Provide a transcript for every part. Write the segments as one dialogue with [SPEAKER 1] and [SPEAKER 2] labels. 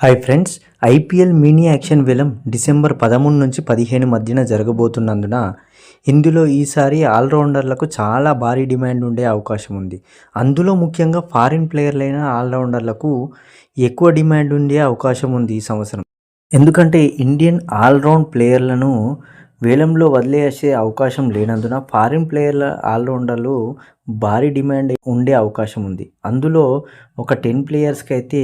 [SPEAKER 1] Hi friends IPL mini auction వేలం December పదమూడు నుంచి పదిహేను మధ్యన జరగబోతున్నందున ఇందులో ఈసారి ఆల్రౌండర్లకు చాలా భారీ డిమాండ్ ఉండే అవకాశం ఉంది. అందులో ముఖ్యంగా ఫారిన్ ప్లేయర్లైన ఆల్రౌండర్లకు ఎక్కువ డిమాండ్ ఉండే అవకాశం ఉంది ఈ సంవత్సరం. ఎందుకంటే ఇండియన్ ఆల్రౌండ్ ప్లేయర్లను వేలంలో వదిలేసే అవకాశం లేనందున ఫారిన్ ప్లేయర్ల ఆల్రౌండర్లు భారీ డిమాండ్ ఉండే అవకాశం ఉంది. అందులో ఒక టెన్ ప్లేయర్స్కి అయితే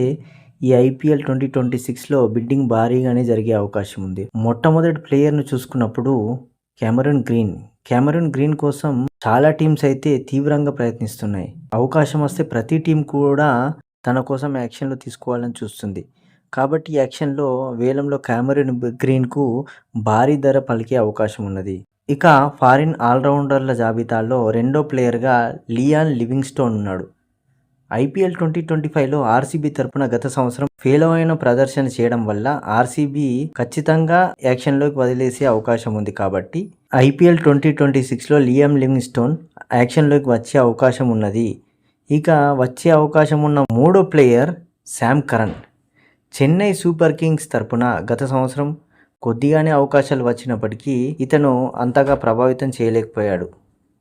[SPEAKER 1] ఈ ఐపీఎల్ ట్వంటీ ట్వంటీ సిక్స్లో బిడ్డింగ్ భారీగానే జరిగే అవకాశం ఉంది. మొట్టమొదటి ప్లేయర్ను చూసుకున్నప్పుడు కెమెరన్ గ్రీన్. కెమెరన్ గ్రీన్ కోసం చాలా టీమ్స్ అయితే తీవ్రంగా ప్రయత్నిస్తున్నాయి. అవకాశం వస్తే ప్రతి టీం కూడా తన కోసం యాక్షన్లో తీసుకోవాలని చూస్తుంది. కాబట్టి యాక్షన్లో వేలంలో కెమెరన్ గ్రీన్కు భారీ ధర పలికే అవకాశం ఉన్నది. ఇక ఫారిన్ ఆల్రౌండర్ల జాబితాలో రెండో ప్లేయర్గా లియాన్ లివింగ్స్టోన్ ఉన్నాడు. ఐపీఎల్ ట్వంటీ ట్వంటీ ఫైవ్లో ఆర్సీబీ తరపున గత సంవత్సరం ఫెయిల్ అయిన ప్రదర్శన చేయడం వల్ల ఆర్సీబీ ఖచ్చితంగా యాక్షన్లోకి వదిలేసే అవకాశం ఉంది కాబట్టి ఐపీఎల్ ట్వంటీ ట్వంటీ సిక్స్లో లియాం లివింగ్స్టోన్ యాక్షన్లోకి వచ్చే అవకాశం ఉన్నది. ఇక వచ్చే అవకాశం ఉన్న మూడో player Sam Curran. Chennai super kings తరపున గత సంవత్సరం కొద్దిగానే అవకాశాలు వచ్చినప్పటికీ ఇతను అంతగా ప్రభావితం చేయలేకపోయాడు.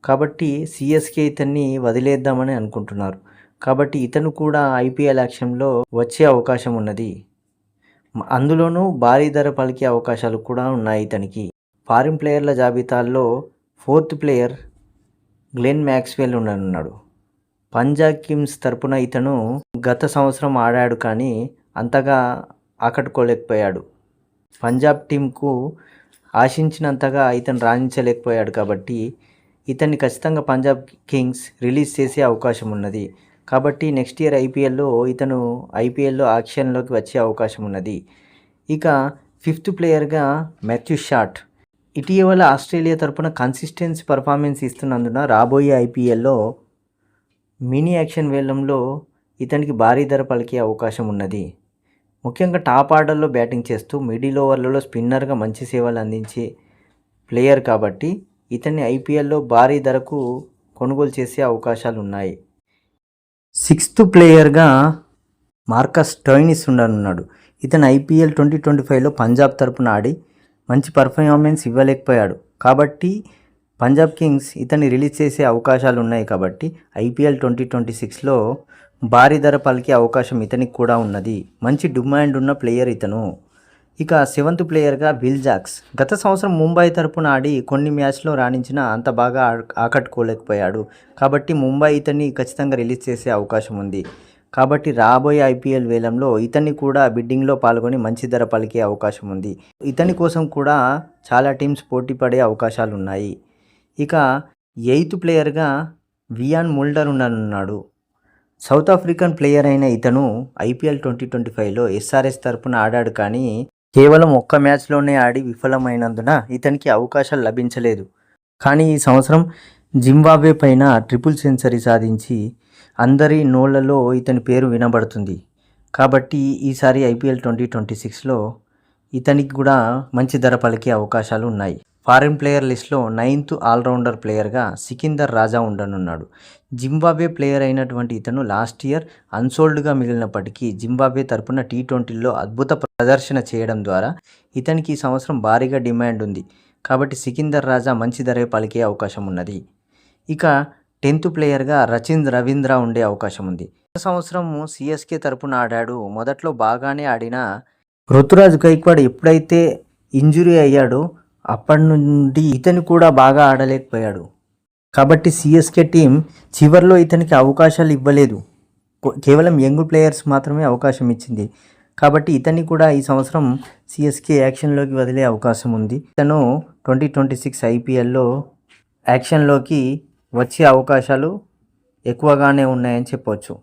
[SPEAKER 1] కాబట్టి సిఎస్కే ఇతన్ని వదిలేద్దామని అనుకుంటున్నారు. కాబట్టి ఇతను కూడా ఐపీఎల్ యాక్షన్లో వచ్చే అవకాశం ఉన్నది. అందులోనూ భారీ ధర పలికే అవకాశాలు కూడా ఉన్నాయి ఇతనికి. ఫారిన్ ప్లేయర్ల జాబితాల్లో ఫోర్త్ ప్లేయర్ గ్లెన్ మ్యాక్స్వెల్ ఉండనున్నాడు పంజాబ్ కిమ్స్ తరపున ఇతను గత సంవత్సరం ఆడాడు కానీ అంతగా ఆకట్టుకోలేకపోయాడు. పంజాబ్ టీంకు ఆశించినంతగా ఇతను రాణించలేకపోయాడు కాబట్టి ఇతన్ని ఖచ్చితంగా పంజాబ్ కింగ్స్ రిలీజ్ చేసే అవకాశం ఉన్నది. కాబట్టి నెక్స్ట్ ఇయర్ ఐపీఎల్లో ఇతను ఐపీఎల్లో యాక్షన్లోకి వచ్చే అవకాశం ఉన్నది. ఇక ఫిఫ్త్ ప్లేయర్గా మ్యాథ్యూ షాట్ ఇటీవల ఆస్ట్రేలియా తరపున కన్సిస్టెన్సీ పర్ఫార్మెన్స్ ఇస్తున్నందున రాబోయే ఐపీఎల్లో మినీ యాక్షన్ వేలంలో ఇతనికి భారీ ధర పలికే అవకాశం ఉన్నది. ముఖ్యంగా టాప్ ఆర్డర్లో బ్యాటింగ్ చేస్తూ మిడిల్ ఓవర్లలో స్పిన్నర్గా మంచి సేవలు అందించే ప్లేయర్ కాబట్టి ఇతన్ని ఐపీఎల్లో భారీ ధరకు కొనుగోలు చేసే అవకాశాలు ఉన్నాయి సిక్స్త్ ప్లేయర్గా మార్కస్ టోయినిస్ ఉండనున్నాడు. ఇతను ఐపీఎల్ ట్వంటీ ట్వంటీ ఫైవ్లో పంజాబ్ తరపున ఆడి మంచి పర్ఫార్మెన్స్ ఇవ్వలేకపోయాడు. కాబట్టి పంజాబ్ కింగ్స్ ఇతన్ని రిలీజ్ చేసే అవకాశాలు ఉన్నాయి కాబట్టి ఐపీఎల్ ట్వంటీ ట్వంటీ సిక్స్లో భారీ ధర పలికే అవకాశం ఇతనికి కూడా ఉన్నది. మంచి డిమాండ్ ఉన్న ప్లేయర్ ఇతను. ఇక సెవెంత్ ప్లేయర్గా బిల్ జాక్స్. గత సంవత్సరం ముంబై తరపున ఆడి కొన్ని మ్యాచ్లో రాణించిన అంత బాగా ఆకట్టుకోలేకపోయాడు. కాబట్టి ముంబై ఇతన్ని ఖచ్చితంగా రిలీజ్ చేసే అవకాశం ఉంది. కాబట్టి రాబోయే ఐపీఎల్ వేలంలో ఇతన్ని కూడా బిడ్డింగ్లో పాల్గొని మంచి ధర పలికే అవకాశం ఉంది. ఇతని కోసం కూడా చాలా టీమ్స్ పోటీ పడే అవకాశాలు ఉన్నాయి ఇక ఎయిత్ ప్లేయర్గా వియాన్ ముల్డర్ ఉండనున్నాడు. సౌత్ ఆఫ్రికన్ ప్లేయర్ అయిన ఇతను ఐపీఎల్ ట్వంటీ ట్వంటీ ఫైవ్లో ఎస్ఆర్ఎస్ తరపున ఆడాడు కానీ కేవలం ఒక్క మ్యాచ్లోనే ఆడి విఫలమైనందున ఇతనికి అవకాశాలు లభించలేదు. కానీ ఈ సంవత్సరం జింబాబ్వే పైన ట్రిపుల్ సెంచరీ సాధించి అందరి నోళ్ళలో ఇతని పేరు వినబడుతుంది. కాబట్టి ఈసారి ఐపీఎల్ ట్వంటీ ట్వంటీ సిక్స్లో ఇతనికి కూడా మంచి ధర పలికే అవకాశాలు ఉన్నాయి. ఫారిన్ ప్లేయర్ లిస్ట్లో నైన్త్ ఆల్రౌండర్ ప్లేయర్గా సికిందర్ రాజా ఉండనున్నాడు. జింబాబ్వే ప్లేయర్ అయినటువంటి ఇతను లాస్ట్ ఇయర్ అన్సోల్డ్గా మిగిలినప్పటికీ జింబాబే తరపున టీ ట్వంటీలో అద్భుత ప్రదర్శన చేయడం ద్వారా ఇతనికి ఈ సంవత్సరం భారీగా డిమాండ్ ఉంది. కాబట్టి సికిందర్ రాజా మంచి ధరే పలికే అవకాశం ఉన్నది. ఇక టెన్త్ ప్లేయర్గా రచిన్ రవీంద్ర ఉండే అవకాశం ఉంది. గత సంవత్సరం సిఎస్కే తరపున ఆడాడు. మొదట్లో బాగానే ఆడిన ఋతురాజ్ గైక్వాడ్ ఎప్పుడైతే ఇంజురీ అయ్యాడో అప్పటి నుండి ఇతను కూడా బాగా ఆడలేకపోయాడు. కాబట్టి సిఎస్కే టీం చివరిలో ఇతనికి అవకాశాలు ఇవ్వలేదు. కేవలం యంగ్ ప్లేయర్స్ మాత్రమే అవకాశం ఇచ్చింది. కాబట్టి ఇతన్ని కూడా ఈ సంవత్సరం సిఎస్కే యాక్షన్లోకి వదిలే అవకాశం ఉంది. ఇతను ట్వంటీ ట్వంటీ సిక్స్ ఐపీఎల్లో యాక్షన్లోకి వచ్చే అవకాశాలు ఎక్కువగానే ఉన్నాయని చెప్పవచ్చు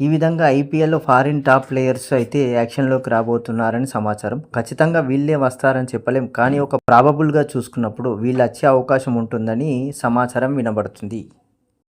[SPEAKER 1] ఈ విధంగా ఐపీఎల్లో ఫారిన్ టాప్ ప్లేయర్స్ అయితే యాక్షన్లోకి రాబోతున్నారని సమాచారం. ఖచ్చితంగా వీళ్ళే వస్తారని చెప్పలేం కానీ ఒక ప్రాబబుల్గా చూసుకున్నప్పుడు వీళ్ళు వచ్చే అవకాశం ఉంటుందని సమాచారం వినబడుతుంది.